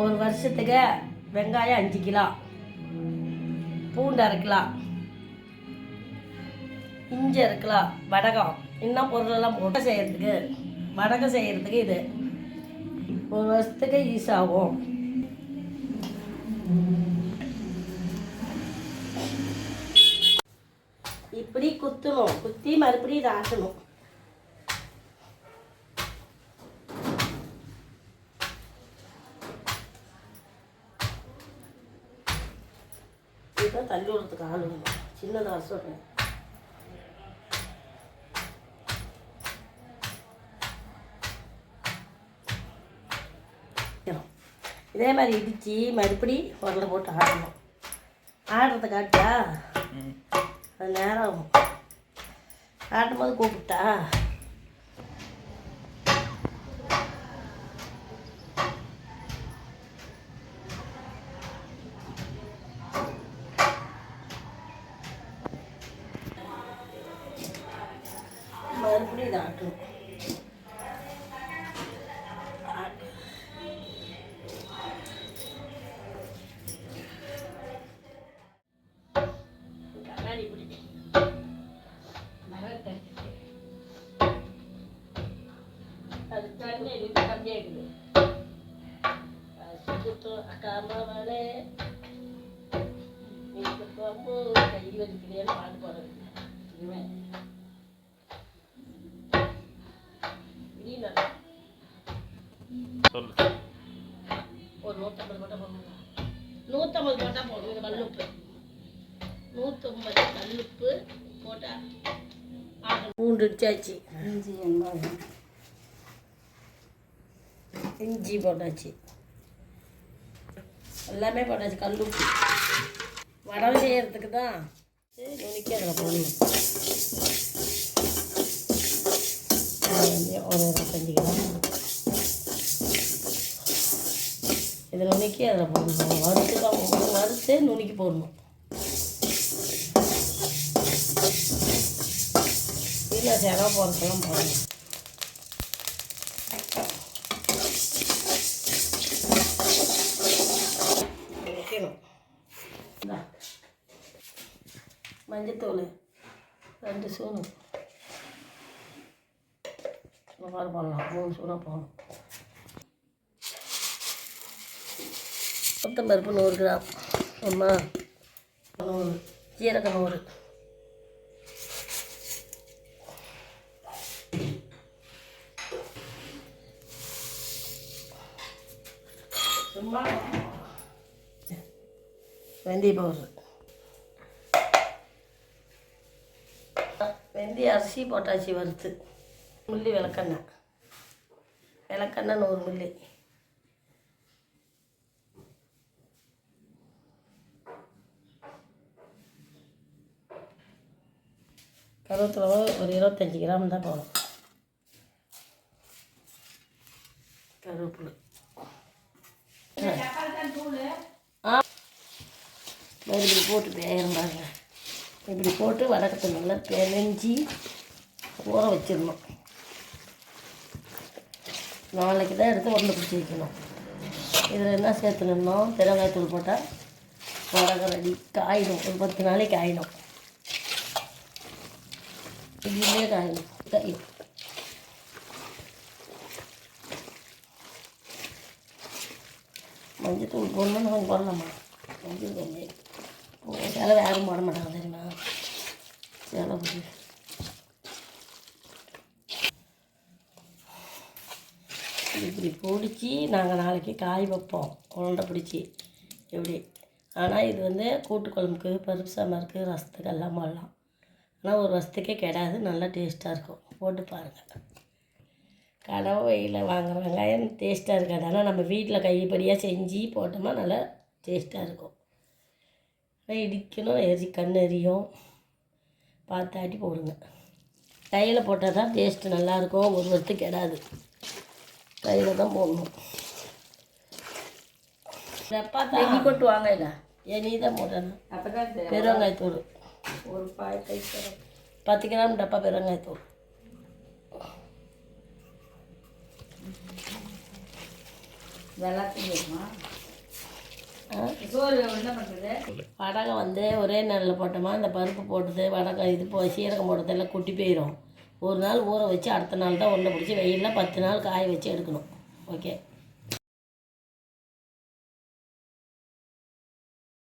ஒரு வருஷத்துக்கு வெங்காயம் அஞ்சு கிலோ பூண்டு அரைக்கலாம் இஞ்சி அரைக்கலாம் வடகம். இன்னும் பொருளெல்லாம் போட்டு செய்கிறதுக்கு வடகம் செய்கிறதுக்கு இது. ஒரு வருஷத்துக்கு யூஸ் ஆகும். இப்படி குத்தணும். குத்தி மறுபடியும் இதை ஆட்டணும். இதுதான் தள்ளி விடுறதுக்கு ஆள் வேணும் சின்னதாக சொல்கிறேன் இதே மாதிரி இடித்து மறுபடி உரல போட்டு ஆடணும். ஆடுறத காட்டியா? அது நேரம் ஆகும். ஆட்டும் போது கூப்பிட்டா? மறுபடியும் இதை ஆட்டணும் ஆட்டு. கண்ணாடி பிடி அது தண்ணி இது கம்மியாகுது சுத்தம் அக்காமலே நீக்கு பாம்பு கையில் இருக்கிறேன்னு பாட்டு போடுறது இனிமேல் நல்லா சொல்லு. ஒரு நூற்றம்பது போட்டால் போடணும் நூற்றம்பது போட்டால் போடணும் கல்லுப்பு. நூற்றம்பது கல்லுப்பு போட்டால் பூண்டு இடிச்சாச்சு. இஞ்சி இஞ்சி போட்டாச்சு. எல்லாமே போட்டாச்சு. கல்லுப்பு. வடை செய்யறதுக்கு தான் அதில் போடணும். ஒரு இருபத்தஞ்சி கிராம் இதில் நுணுக்கி அதில் போடணும். வறுத்து தான் போடணும். வறுத்து நுணுக்கி போடணும். இல்லை செலவு போகிறதெல்லாம் போடணும். மஞ்சத்தூள். ரெண்டு ஸ்பூனு சுமார் போடலாம் மூணு ஸ்பூனாக போடணும் கொத்தம்பருப்பு நூறு கிராம். அம்மா நூறு. ஜீரகம் நூறு. சும்மா வெந்தய பவுடர் வெந்தய அரிசி போட்டாச்சு வறுத்து. மில்லி விளக்கெண்ணெய். விளக்கெண்ணெய் நூறு மில்லி கருவேப்பிலை ஒரு இருபத்தஞ்சி கிராம் தான் போகணும் கருவேப்பிலை. ஆ. இப்படி போட்டு வேகிறோம் பாருங்க. இப்படி போட்டு வடக்கத்தை நல்லா பிணைஞ்சி ஊற வச்சிடணும். நாளைக்கு தான் எடுத்து உருண்டை பிடிச்சி வைக்கணும். இதில் என்ன சேர்த்துக்கணும் பெருங்காயத்தூள் போட்டால் வடகம் ரெடி. காயிடும் ஒரு பத்து நாளைக்கு காயிடும் இதுலேயே காயிடும் காயும் மஞ்சள் தூள் போடணும்னு கொஞ்சம் போடலாமா? மஞ்சள் கொஞ்சம் செலவு யாரும் போட மாட்டாங்க தெரியுமா? செலவு இப்படி பிடிச்சி நாங்கள் நாளைக்கு காய் வைப்போம். உருண்டை பிடிச்சி. இப்படி ஆனால் இது வந்து கூட்டு குழம்புக்கு பருப்பு சாம்பாருக்கு ரசத்துக்கு எல்லாம் போடலாம். ஆனால் ஒரு வருஷத்துக்கே கெடாது. நல்லா டேஸ்ட்டாக இருக்கும். போட்டு பாருங்கள் கடை வெயில் வாங்குற வெங்காயம் டேஸ்ட்டாக இருக்காது. ஆனால் நம்ம வீட்டில் கைப்படியாக செஞ்சு போட்டோமா நல்லா டேஸ்ட்டாக இருக்கும். ஆனால் இடிக்கணும். எரி கண் எரியும். பார்த்தாட்டி போடுங்க. கையில் போட்டால் தான் டேஸ்ட்டு நல்லாயிருக்கும் ஒரு வருஷத்துக்கு கெடாது. கையில் தான் போடணும். நெய் கொட்டு வாங்க இல்லை ஏன் நீ தான் போடணும். பெருங்காயத்தூள் ஒரு பாய் கை பத்து கிராம் டப்பா பண்ணுறது? வடகம் வந்து ஒரே நாளில் போட்டோமா இந்த பருப்பு போட்டது வடகம் இது போ சீரகம் போட்டது எல்லாம் கொட்டி போயிடும் ஒரு நாள் ஊற வச்சு அடுத்த நாள் தான் உருண்டை பிடிச்சி வெயிலில் பத்து நாள் காய வச்சு எடுக்கணும். ஓகே?